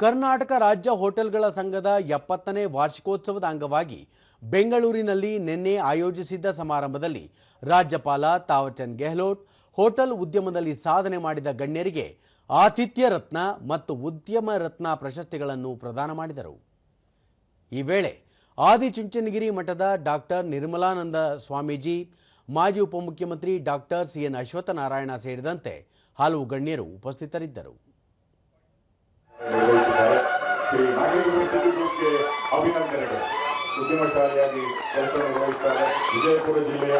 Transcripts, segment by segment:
ಕರ್ನಾಟಕ ರಾಜ್ಯ ಹೋಟೆಲ್ಗಳ ಸಂಘದ ಎಪ್ಪತ್ತನೇ ವಾರ್ಷಿಕೋತ್ಸವದ ಅಂಗವಾಗಿ ಬೆಂಗಳೂರಿನಲ್ಲಿ ನಿನ್ನೆ ಆಯೋಜಿಸಿದ್ದ ಸಮಾರಂಭದಲ್ಲಿ ರಾಜ್ಯಪಾಲ ತಾವಚಂದ್ ಗೆಹ್ಲೋಟ್, ಹೋಟೆಲ್ ಉದ್ಯಮದಲ್ಲಿ ಸಾಧನೆ ಮಾಡಿದ ಗಣ್ಯರಿಗೆ ಆತಿಥ್ಯ ರತ್ನ ಮತ್ತು ಉದ್ಯಮ ರತ್ನ ಪ್ರಶಸ್ತಿಗಳನ್ನು ಪ್ರದಾನ ಮಾಡಿದರು. ಈ ವೇಳೆ ಆದಿಚುಂಚನಗಿರಿ ಮಠದ ಡಾಕ್ಟರ್ ನಿರ್ಮಲಾನಂದ ಸ್ವಾಮೀಜಿ, ಮಾಜಿ ಉಪಮುಖ್ಯಮಂತ್ರಿ ಡಾಕ್ಟರ್ ಸಿ. ಎನ್. ಅಶ್ವತ್ಥನಾರಾಯಣ ಸೇರಿದಂತೆ ಹಲವು ಗಣ್ಯರು ಉಪಸ್ಥಿತರಿದ್ದರು. ಶ್ರೀ ನಾಗೇಂದ್ರ ಸಿದ್ದು ಅಭಿನಂದನೆಗಳು. ಉದ್ಯಮಶಾಲಿಯಾಗಿ ಕೆಲಸ ನಿರ್ವಹಿಸ್ತಾರೆ. ವಿಜಯಪುರ ಜಿಲ್ಲೆಯ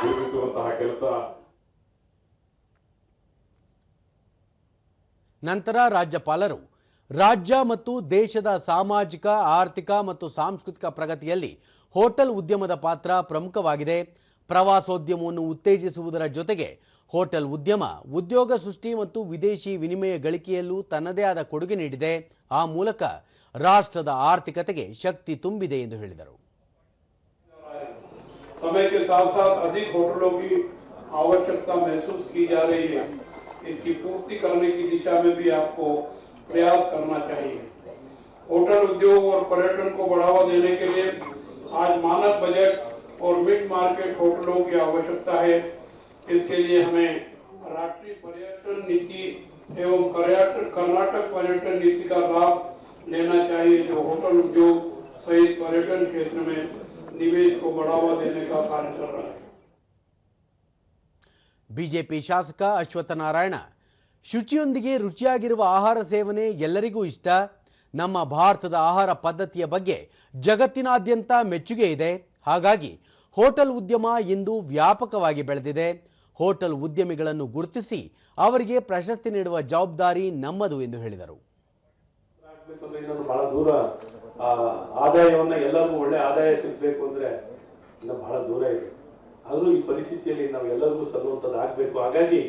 ಗುರುತಿಸುವಂತಹ ಕೆಲಸ. ನಂತರ ರಾಜ್ಯಪಾಲರು ರಾಜ್ಯ ಮತ್ತು ದೇಶದ ಸಾಮಾಜಿಕ, ಆರ್ಥಿಕ ಮತ್ತು ಸಾಂಸ್ಕೃತಿಕ ಪ್ರಗತಿಯಲ್ಲಿ ಹೋಟೆಲ್ ಉದ್ಯಮದ ಪಾತ್ರ ಪ್ರಮುಖವಾಗಿದೆ. ಪ್ರವಾಸೋದ್ಯಮವನ್ನು ಉತ್ತೇಜಿಸುವುದರ ಜೊತೆಗೆ ಹೋಟೆಲ್ ಉದ್ಯಮ ಉದ್ಯೋಗ ಸೃಷ್ಟಿ ಮತ್ತು ವಿದೇಶಿ ವಿನಿಮಯ ಗಳಿಕೆಯಲ್ಲೂ ತನ್ನದೇ ಆದ ಕೊಡುಗೆ ನೀಡಿದೆ ಆ ಮೂಲಕ ರಾಷ್ಟ್ರದ ಆರ್ಥಿಕತೆಗೆ ಶಕ್ತಿ ತುಂಬಿದೆ ಎಂದು ಹೇಳಿದರು समय के साथ साथ अधिक होटलों की आवश्यकता महसूस की जा रही है इसकी पूर्ति करने की दिशा में भी आपको प्रयास करना चाहिए होटल उद्योग और पर्यटन को बढ़ावा देने के लिए आज मानक बजट और मिड मार्केट होटलों की आवश्यकता है इसके लिए हमें राष्ट्रीय पर्यटन नीति एवं कर्नाटक कर्नाटक पर्यटन नीति का लाभ लेना चाहिए जो होटल उद्योग सहित पर्यटन क्षेत्र में निवेश को बढ़ावा देने का कार्य कर रहा है ಬಿಜೆಪಿ ಶಾಸಕ ಅಶ್ವತ್ಥನಾರಾಯಣ ಶುಚಿಯೊಂದಿಗೆ ರುಚಿಯಾಗಿರುವ ಆಹಾರ ಸೇವನೆ ಎಲ್ಲರಿಗೂ ಇಷ್ಟ ನಮ್ಮ ಭಾರತದ ಆಹಾರ ಪದ್ಧತಿಯ ಬಗ್ಗೆ ಜಗತ್ತಿನಾದ್ಯಂತ ಮೆಚ್ಚುಗೆ ಇದೆ ಹಾಗಾಗಿ ಹೋಟೆಲ್ ಉದ್ಯಮ ಇಂದು ವ್ಯಾಪಕವಾಗಿ ಬೆಳೆದಿದೆ ಹೋಟೆಲ್ ಉದ್ಯಮಿಗಳನ್ನು ಗುರುತಿಸಿ ಅವರಿಗೆ ಪ್ರಶಸ್ತಿ ನೀಡುವ ಜವಾಬ್ದಾರಿ ನಮ್ಮದು ಎಂದು ಹೇಳಿದರು. ಬಹಳ ದೂರ ಆದಾಯವನ್ನ ಎಲ್ಲರಿಗೂ ಒಳ್ಳೆ ಆದಾಯ ಸಿಗಬೇಕು ಅಂದ್ರೆ ಇನ್ನು ಬಹಳ ದೂರ ಇದೆ. ಆದರೂ ಈ ಪರಿಸ್ಥಿತಿಯಲ್ಲಿ ನಾವು ಎಲ್ಲರಿಗೂ ಸಲ್ಲುವಂಥದ್ದು ಆಗಬೇಕು. ಹಾಗಾಗಿ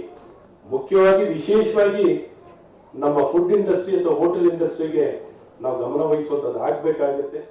ಮುಖ್ಯವಾಗಿ, ವಿಶೇಷವಾಗಿ ನಮ್ಮ ಫುಡ್ ಇಂಡಸ್ಟ್ರಿ ಅಥವಾ ಹೋಟೆಲ್ ಇಂಡಸ್ಟ್ರಿಗೆ ನಾವು ಗಮನ ವಹಿಸುವಂಥದ್ದು ಆಗ್ಬೇಕಾಗುತ್ತೆ.